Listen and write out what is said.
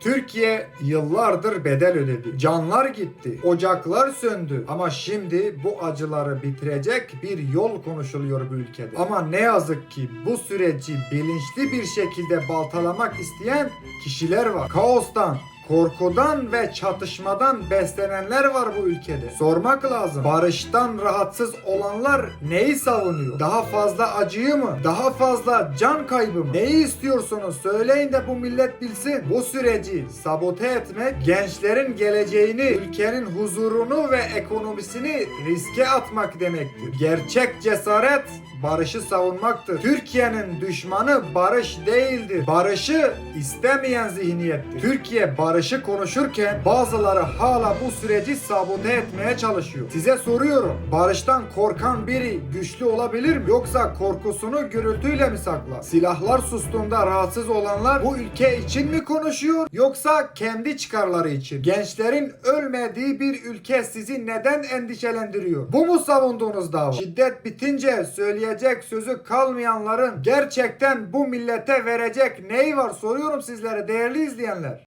Türkiye yıllardır bedel ödedi. Canlar gitti. Ocaklar söndü. Ama şimdi bu acıları bitirecek bir yol konuşuluyor bu ülkede. Ama ne yazık ki bu süreci bilinçli bir şekilde baltalamak isteyen kişiler var. Kaostan, Korkudan ve çatışmadan beslenenler var bu ülkede. Sormak lazım. Barıştan rahatsız olanlar neyi savunuyor? Daha fazla acıyı mı? Daha fazla can kaybı mı? Neyi istiyorsunuz? Söyleyin de bu millet bilsin. Bu süreci sabote etmek, gençlerin geleceğini, ülkenin huzurunu ve ekonomisini riske atmak demektir. Gerçek cesaret barışı savunmaktır. Türkiye'nin düşmanı barış değildir. Barışı istemeyen zihniyettir. Türkiye barışı konuşurken bazıları hala bu süreci sabote etmeye çalışıyor. Size soruyorum. Barıştan korkan biri güçlü olabilir mi? Yoksa korkusunu gürültüyle mi saklar? Silahlar sustuğunda rahatsız olanlar bu ülke için mi konuşuyor? Yoksa kendi çıkarları için? Gençlerin ölmediği bir ülke sizi neden endişelendiriyor? Bu mu savunduğunuz dava? Şiddet bitince söyleyecek sözü kalmayanların gerçekten bu millete verecek neyi var soruyorum sizlere değerli izleyenler.